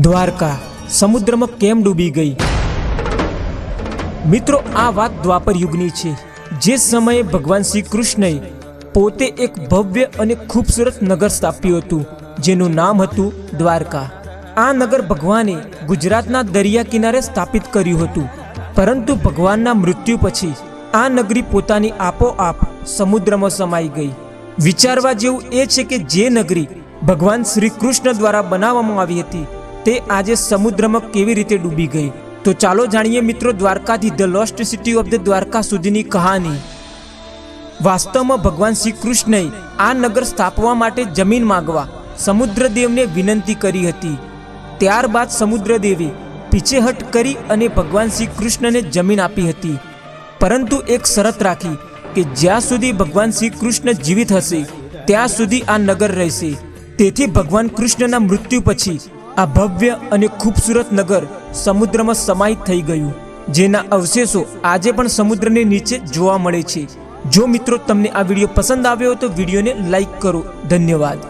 દ્વારકા, સમુદ્રમાં કેમ ડૂબી ગઈ? મિત્રો, આ વાત દ્વાપર યુગની છે. જે સમયે ભગવાન શ્રી કૃષ્ણએ પોતે એક ભવ્ય અને ખૂબસૂરત નગર સ્થાપ્યું હતું, જેનું નામ હતું દ્વારકા. આ નગર ભગવાને ગુજરાતના દરિયા કિનારે સ્થાપિત કર્યું હતું. પરંતુ ભગવાનના મૃત્યુ પછી આ નગરી પોતાની આપોઆપ સમુદ્રમાં સમાઈ ગઈ. વિચારવા જેવું એ છે કે જે નગરી ભગવાન શ્રી કૃષ્ણ દ્વારા બનાવવામાં આવી હતી તે આજે સમુદ્રમાં કેવી રીતે ડૂબી ગઈ? તો ચાલો જાણીએ મિત્રો દ્વારકાથી the lost city of the Dwarka સુધીની કહાની. વાસ્તવમાં ભગવાન શ્રી કૃષ્ણએ આ નગર સ્થાપવા માટે જમીન માંગવા સમુદ્રદેવને વિનંતી કરી હતી. ત્યારબાદ સમુદ્રદેવે પીછેહટ કરી અને ભગવાન શ્રી કૃષ્ણને જમીન આપી હતી. પરંતુ એક શરત રાખી કે જ્યાં સુધી ભગવાન શ્રી કૃષ્ણ જીવિત હશે, ત્યાં સુધી આ નગર રહેશે. તેથી ભગવાન કૃષ્ણના મૃત્યુ પછી આ ભવ્ય અને ખૂબસૂરત નગર સમુદ્રમાં સમાહિત થઈ ગયું. જેના અવશેષો આજે પણ સમુદ્રની નીચે જોવા મળે છે. જો મિત્રો તમને આ વીડિયો પસંદ આવ્યો તો વિડીયોને લાઈક કરો. ધન્યવાદ.